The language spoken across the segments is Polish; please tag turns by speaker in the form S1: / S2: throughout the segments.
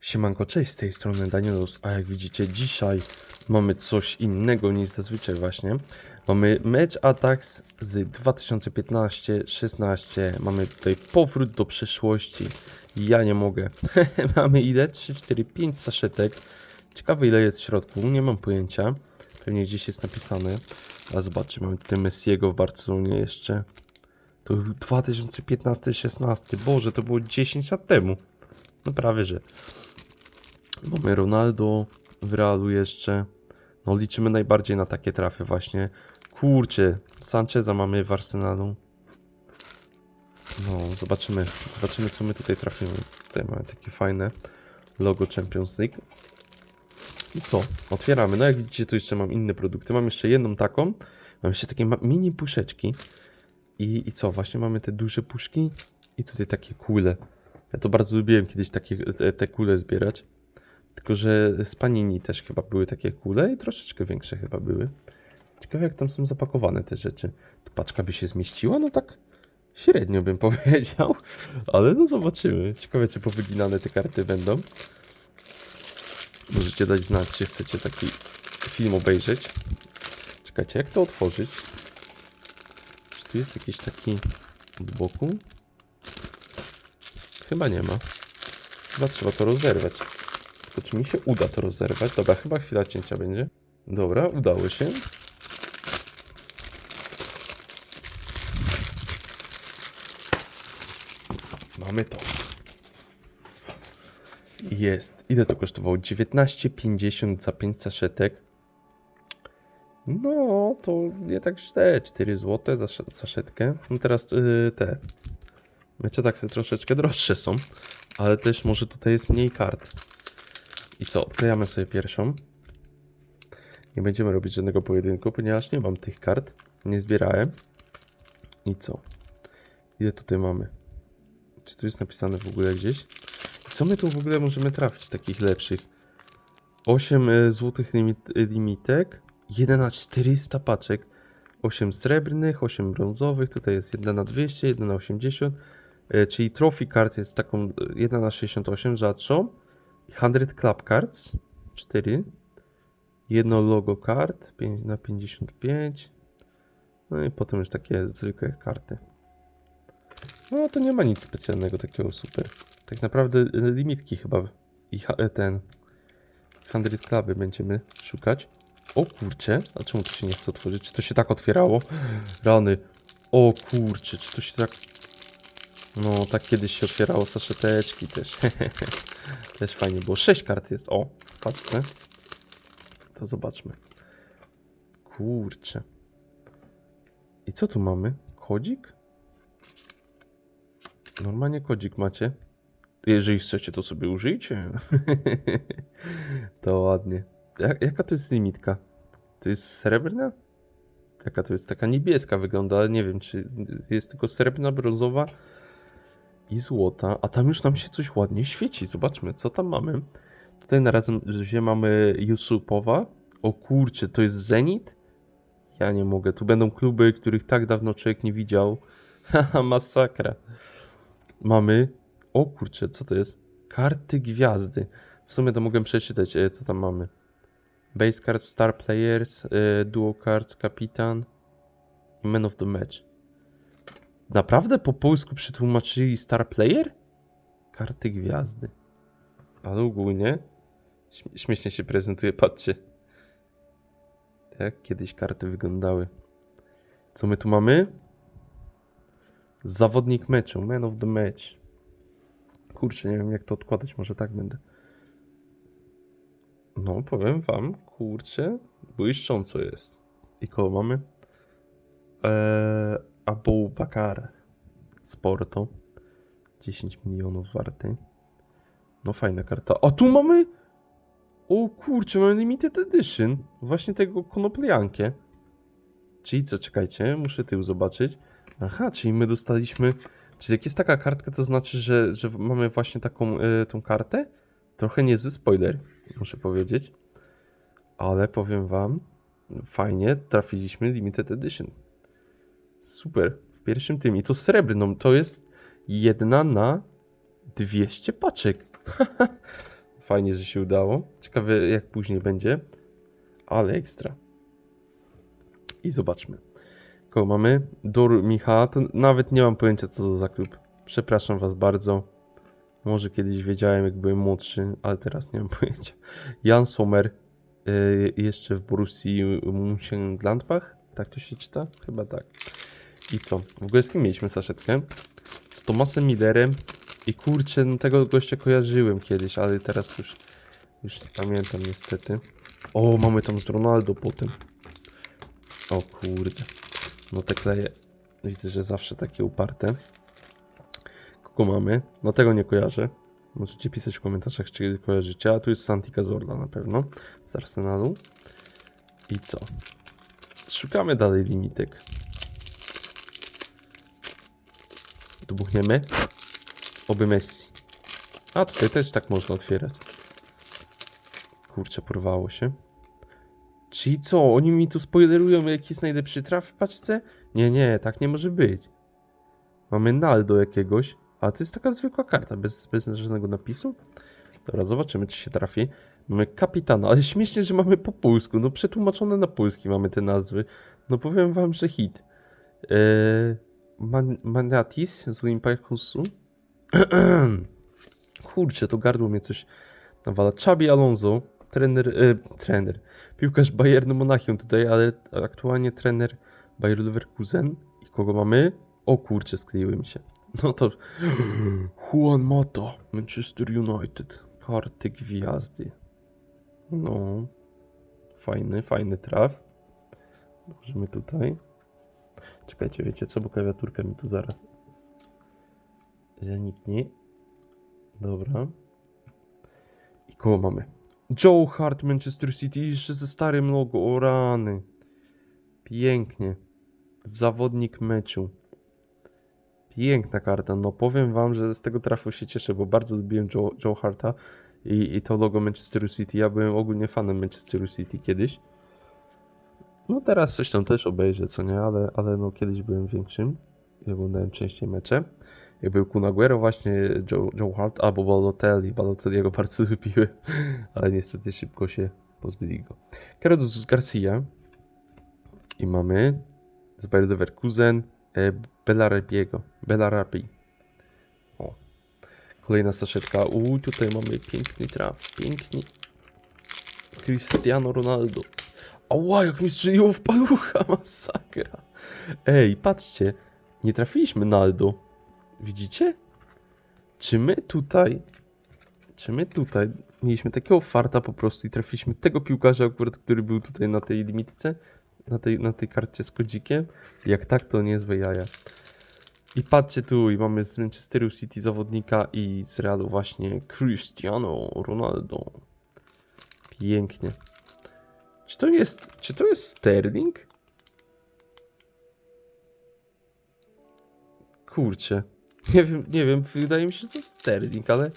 S1: Siemanko, cześć, z tej strony Danielus, a jak widzicie dzisiaj mamy coś innego niż zazwyczaj właśnie. Mamy Match Attacks z 2015-16, mamy tutaj powrót do przeszłości, ja nie mogę. mamy ile? 3, 4, 5 saszetek, ciekawe ile jest w środku, nie mam pojęcia, pewnie gdzieś jest napisane. A zobaczcie, mamy tutaj Messiego w Barcelonie jeszcze. To był 2015-16, Boże, to było 10 lat temu. No prawie, że. Mamy Ronaldo w Realu jeszcze. No liczymy najbardziej na takie trafy właśnie. Kurczę, Sancheza mamy w Arsenalu. No, zobaczymy. Zobaczymy co my tutaj trafimy. Tutaj mamy takie fajne logo Champions League. I co? Otwieramy. No jak widzicie, tu jeszcze mam inne produkty. Mam jeszcze jedną taką. Mam jeszcze takie mini puszeczki. I, I co? Właśnie mamy te duże puszki i tutaj takie kule. Ja to bardzo lubiłem kiedyś takie te, te kule zbierać. Tylko, że z Panini też chyba były takie kule i troszeczkę większe chyba były. Ciekawe jak tam są zapakowane te rzeczy. Tu paczka by się zmieściła? No tak średnio bym powiedział. Ale no zobaczymy. Ciekawe czy powyginane te karty będą. Możecie dać znać, czy chcecie taki film obejrzeć. Czekajcie, jak to otworzyć? Czy tu jest jakiś taki od boku? Chyba nie ma. Chyba trzeba to rozerwać. Czy mi się uda to rozerwać? Dobra, chyba chwila cięcia będzie. Dobra, udało się. Mamy to. Jest. Ile to kosztowało? 19,50 za 5 saszetek. No, to nie tak źle. 4 zł za sz- saszetkę. No teraz yy, te. Mecze tak troszeczkę droższe są, ale też może tutaj jest mniej kart. I co? Odklejamy sobie pierwszą. Nie będziemy robić żadnego pojedynku, ponieważ nie mam tych kart. Nie zbierałem. I co? Ile tutaj mamy? Czy tu jest napisane w ogóle gdzieś? I co my tu w ogóle możemy trafić z takich lepszych? 8 złotych limit, limitek, 1 na 400 paczek, 8 srebrnych, 8 brązowych, tutaj jest 1 na 200, 1 na 80, e, czyli trophy card jest taką e, 1 na 68 rzadszą, 100 club cards, 4, jedno logo card, 5 na 55, no i potem już takie zwykłe karty. No to nie ma nic specjalnego takiego super. Tak naprawdę e, limitki chyba i e, ten 100 cluby będziemy szukać. O kurcze, a czemu to się nie chce otworzyć? Czy to się tak otwierało? Rany. O kurcze, czy to się tak... No, tak kiedyś się otwierało saszeteczki też. też fajnie było. 6 kart jest. O, patrzcie. To zobaczmy. Kurcze. I co tu mamy? Kodzik? Normalnie kodzik macie. Jeżeli chcecie, to sobie użyjcie. to ładnie. Jak, jaka to jest limitka? To jest srebrna? Jaka to jest? Taka niebieska wygląda, ale nie wiem, czy jest tylko srebrna, brązowa i złota. A tam już nam się coś ładnie świeci. Zobaczmy, co tam mamy. Tutaj na razie mamy Yusupowa. O kurczę, to jest Zenit? Ja nie mogę. Tu będą kluby, których tak dawno człowiek nie widział. Haha, masakra. Mamy. O kurczę, co to jest? Karty gwiazdy. W sumie to mogę przeczytać, e, co tam mamy. Base cards, star players, e, duo cards, kapitan i man of the match. Naprawdę po polsku przetłumaczyli star player? Karty gwiazdy. Ale ogólnie śm- śmiesznie się prezentuje, patrzcie. Tak kiedyś karty wyglądały. Co my tu mamy? Zawodnik meczu, man of the match. Kurczę, nie wiem jak to odkładać, może tak będę. No, powiem wam, kurczę, błyszcząco jest. I koło mamy? Eee, Abu Bakar z Porto. 10 milionów warty. No fajna karta. A tu mamy... O kurczę, mamy limited edition. Właśnie tego konopliankę. Czyli co, czekajcie, muszę tył zobaczyć. Aha, czyli my dostaliśmy... Czyli jak jest taka kartka, to znaczy, że, że mamy właśnie taką y, tą kartę? Trochę niezły spoiler, muszę powiedzieć. Ale powiem wam, fajnie, trafiliśmy Limited Edition. Super, w pierwszym tym. I to srebrną, to jest jedna na 200 paczek. Fajnie, że się udało. Ciekawe jak później będzie. Ale ekstra. I zobaczmy. Kogo mamy? Dur Micha. To nawet nie mam pojęcia co to za klub. Przepraszam was bardzo. Może kiedyś wiedziałem jak byłem młodszy, ale teraz nie mam pojęcia. Jan Sommer. Yy, jeszcze w Borussii Mönchengladbach. Tak to się czyta? Chyba tak. I co? W ogóle z kim mieliśmy saszetkę? Z Tomasem Millerem. I kurczę, no tego gościa kojarzyłem kiedyś, ale teraz już, już nie pamiętam niestety. O, mamy tam z Ronaldo potem. O kurde. No te kleje. Widzę, że zawsze takie uparte. Kogo mamy? No tego nie kojarzę. Możecie pisać w komentarzach, czy kojarzycie. A tu jest Santi Cazorla na pewno z Arsenalu. I co? Szukamy dalej limitek. Dmuchniemy. Oby Messi. A tutaj też tak można otwierać. Kurczę, porwało się. Czyli co? Oni mi tu spoilerują, jaki jest najlepszy traf w paczce? Nie, nie, tak nie może być. Mamy Naldo jakiegoś. A to jest taka zwykła karta, bez, bez żadnego napisu. Dobra, zobaczymy, czy się trafi. Mamy kapitana, ale śmiesznie, że mamy po polsku. No przetłumaczone na polski mamy te nazwy. No powiem wam, że hit. Eee, Man Manatis z Olympiakosu. Kurczę, to gardło mnie coś nawala. Chabi Alonso, trener, e, trener, piłkarz Bayernu Monachium tutaj, ale aktualnie trener Bayer Leverkusen. I kogo mamy? O kurczę, skleiłem się. No to Juan Mata, Manchester United, karty gwiazdy. No, fajny, fajny traf. Możemy tutaj. Czekajcie, wiecie co, bo klawiaturka mi tu zaraz zaniknie. Dobra. I koło mamy? Joe Hart, Manchester City, jeszcze ze starym logo, o rany. Pięknie. Zawodnik meczu. Piękna karta. No powiem wam, że z tego trafu się cieszę, bo bardzo lubiłem Joe, Joe Harta i, i to logo Manchester City. Ja byłem ogólnie fanem Manchester City kiedyś. No teraz coś tam też obejrzę, co nie, ale, ale no kiedyś byłem większym i oglądałem częściej mecze. Jak był Kun Aguero właśnie, Joe, Joe Hart albo Balotelli. Balotelliego bardzo lubiłem, ale niestety szybko się pozbyli go. Carlos Garcia i mamy z Bayer Leverkusen e, Belarabiego. Belarabi. O. Kolejna saszetka. Uuu, tutaj mamy piękny traf. Piękny. Cristiano Ronaldo. Ała, jak mi strzeliło w palucha, masakra. Ej, patrzcie. Nie trafiliśmy Naldo. Widzicie? Czy my tutaj... Czy my tutaj mieliśmy takiego farta po prostu i trafiliśmy tego piłkarza akurat, który był tutaj na tej limitce? Na tej, na tej karcie z kodzikiem? Jak tak, to niezłe jaja. I patrzcie tu, i mamy z Manchesteru City zawodnika i z Realu właśnie Cristiano Ronaldo. Pięknie. Czy to jest, czy to jest Sterling? Kurczę. Nie wiem, nie wiem, wydaje mi się, że to Sterling, ale...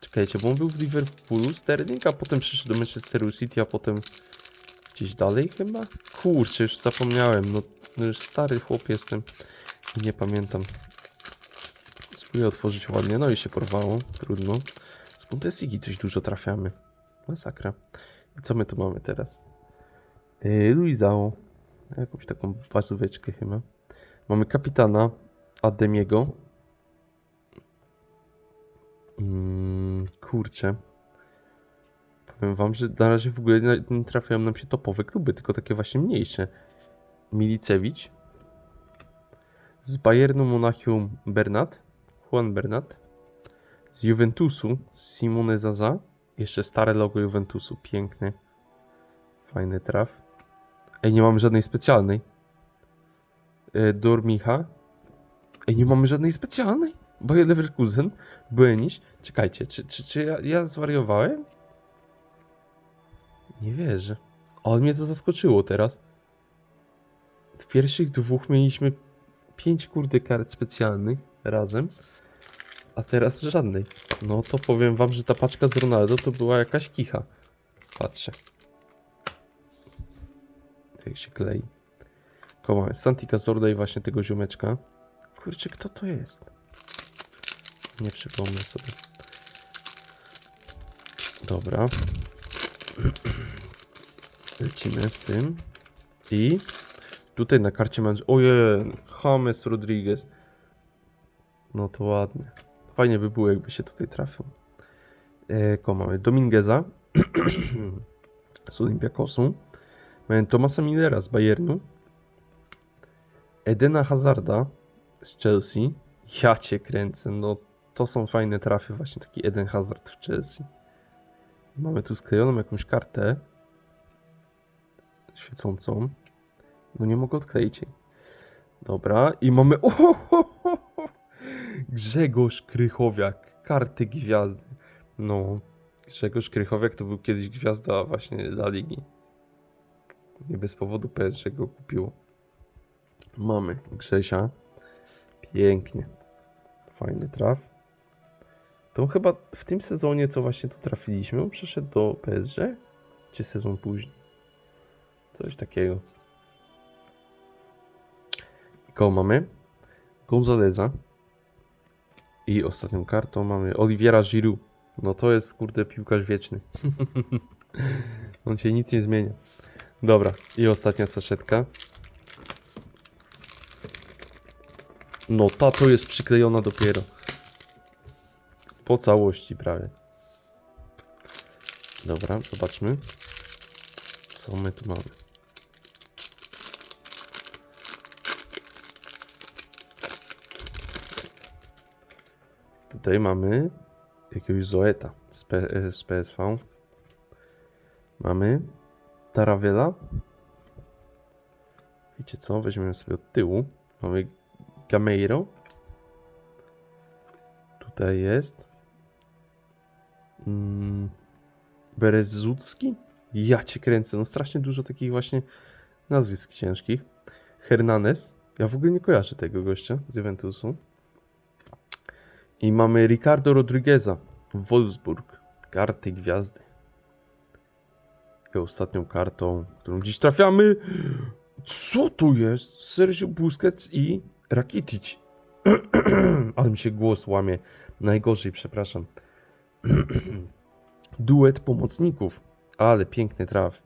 S1: Czekajcie, bo on był w Liverpoolu, Sterling, a potem przyszedł do Manchesteru City, a potem gdzieś dalej chyba? Kurczę, już zapomniałem, no, no już stary chłop jestem i nie pamiętam. Spróbuję otworzyć ładnie, no i się porwało, trudno. Z Bundesigi coś dużo trafiamy. Masakra. Co my tu mamy teraz? Yy, Luizao. Jakąś taką bazóweczkę chyba. Mamy kapitana Ademiego. Mm, kurczę. Powiem wam, że na razie w ogóle nie trafiają nam się topowe kluby, tylko takie właśnie mniejsze. Milicewicz. Z Bayernu Monachium Bernat. Juan Bernat. Z Juventusu Simone Zaza. Jeszcze stare logo Juventusu. Piękny. Fajny traf. Ej, nie mamy żadnej specjalnej. E, Dormicha. Ej, nie mamy żadnej specjalnej. Bayer Leverkusen. Byeniś. Czekajcie, czy, czy, czy ja, ja zwariowałem? Nie wierzę. Ale mnie to zaskoczyło teraz. W pierwszych dwóch mieliśmy pięć kurde kart specjalnych razem, a teraz żadnej. No to powiem wam, że ta paczka z Ronaldo to była jakaś kicha. Patrzę. Jak się klei. Koło Santi Cazorla i właśnie tego ziomeczka. Kurczę, kto to jest? Nie przypomnę sobie. Dobra. Lecimy z tym. I tutaj na karcie mam. Ojej, James Rodriguez. No to ładnie. Fajnie by było, jakby się tutaj trafił. E, kogo mamy? Domingueza z Olympiakosu. Mamy Tomasa Millera z Bayernu. Edena Hazarda z Chelsea. Ja cię kręcę. No to są fajne trafy. Właśnie taki Eden Hazard w Chelsea. Mamy tu sklejoną jakąś kartę świecącą. No nie mogę odkleić jej. Dobra, i mamy. Ohohoho! Grzegorz Krychowiak, karty gwiazdy. No, Grzegorz Krychowiak to był kiedyś gwiazda właśnie dla ligi. Nie bez powodu PSG go kupiło. Mamy Grzesia. Pięknie. Fajny traf. To chyba w tym sezonie, co właśnie tu trafiliśmy, on przeszedł do PSG? Czy sezon później? Coś takiego. I koło mamy? Gonzaleza. I ostatnią kartą mamy Oliviera Giroud. No to jest kurde piłkarz wieczny. On się nic nie zmienia. Dobra, i ostatnia saszetka. No ta to jest przyklejona dopiero. Po całości prawie. Dobra, zobaczmy. Co my tu mamy? Tutaj mamy jakiegoś Zoeta z, P, e, z PSV. Mamy Taravela. Wiecie co? Weźmiemy sobie od tyłu. Mamy Gameiro. Tutaj jest. Mm, Berezucki. Ja cię kręcę. No strasznie dużo takich właśnie nazwisk ciężkich. Hernandez. Ja w ogóle nie kojarzę tego gościa z Juventusu. I mamy Ricardo Rodrigueza. Wolfsburg. Karty gwiazdy. I ostatnią kartą, którą dziś trafiamy. Co tu jest? Sergio Busquets i Rakitic. Ale mi się głos łamie. Najgorzej, przepraszam. Duet pomocników. Ale piękny traf.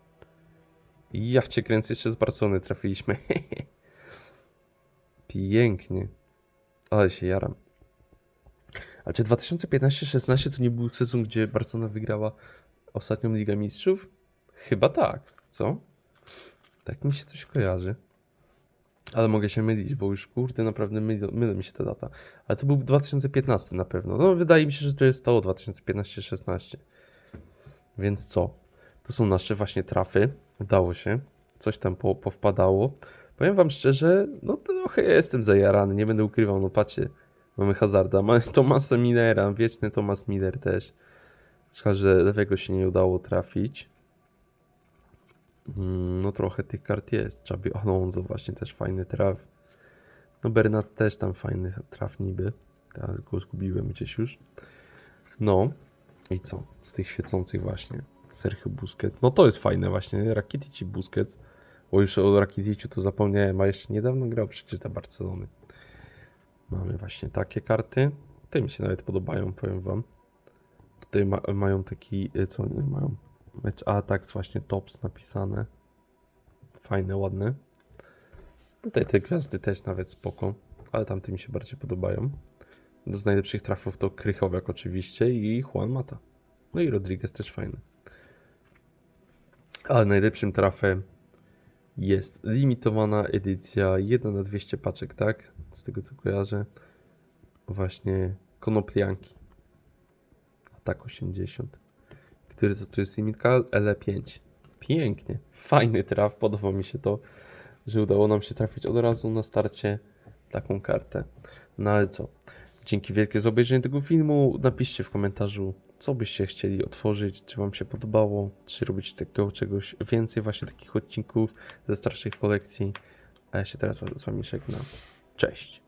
S1: Ja cię kręcę, jeszcze z Barcelony trafiliśmy. Pięknie. Ale się jaram. A czy 2015-16 to nie był sezon, gdzie Barcelona wygrała ostatnią Ligę Mistrzów? Chyba tak, co? Tak mi się coś kojarzy. Ale mogę się mylić, bo już kurde naprawdę myli, mylą mi się ta data. Ale to był 2015 na pewno. No wydaje mi się, że to jest to 2015-16. Więc co? To są nasze właśnie trafy. Udało się. Coś tam po, powpadało. Powiem wam szczerze, no trochę jestem zajarany, nie będę ukrywał. No patrzcie, mamy Hazarda, mamy Tomasa Millera, wieczny Thomas Miller też. Szkoda, że lewego się nie udało trafić. Mm, No trochę tych kart jest. Czabi Alonso właśnie też fajny traf. No Bernat też tam fajny traf niby. Ale go zgubiłem gdzieś już. No i co? Z tych świecących właśnie. Sergio Busquets. No to jest fajne właśnie. Rakitic i Busquets. Bo już o Rakiticiu to zapomniałem, a jeszcze niedawno grał przecież dla Barcelony. Mamy właśnie takie karty. Te mi się nawet podobają, powiem wam. Tutaj ma, mają taki, y, co oni mają? Match Attacks, właśnie Tops napisane. Fajne, ładne. Tutaj te gwiazdy też nawet spoko, ale tamte mi się bardziej podobają. Do z najlepszych trafów to Krychowiak oczywiście i Juan Mata. No i Rodriguez też fajny. Ale najlepszym trafem jest limitowana edycja 1 na 200 paczek, tak? Z tego co kojarzę. Właśnie konoplianki. Atak 80. Który to tu jest limitka? LE5. Pięknie. Fajny traf. Podoba mi się to, że udało nam się trafić od razu na starcie taką kartę. No ale co? Dzięki wielkie za obejrzenie tego filmu. Napiszcie w komentarzu, co byście chcieli otworzyć, czy Wam się podobało, czy robić takiego czegoś więcej, właśnie takich odcinków ze starszych kolekcji. A ja się teraz z Wami żegnam. Cześć.